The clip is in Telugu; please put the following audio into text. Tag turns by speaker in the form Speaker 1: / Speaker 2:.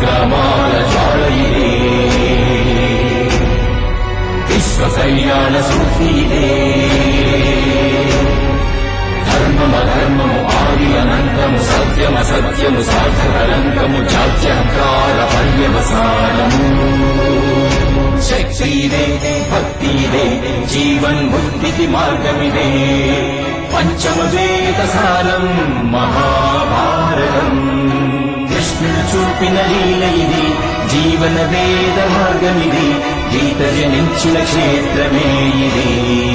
Speaker 1: సంగ్రామాల జ్వాలయిదే విశ్వ కళ్యాణ సూత్రీదే ధర్మమధర్మము ఆది అనంతము సత్యమ సత్యము సార్థకలంకము జాత్యహంకార పర్యవసానము. శక్తిదే భక్తిదే జీవన్ ముక్తికి మార్గమిదే. పంచమ వేద సారం మహా కృష్ణుడు లీల ఇది జీవన వేద మార్గమిది. గీత జనించిన క్షేత్రమే ఇది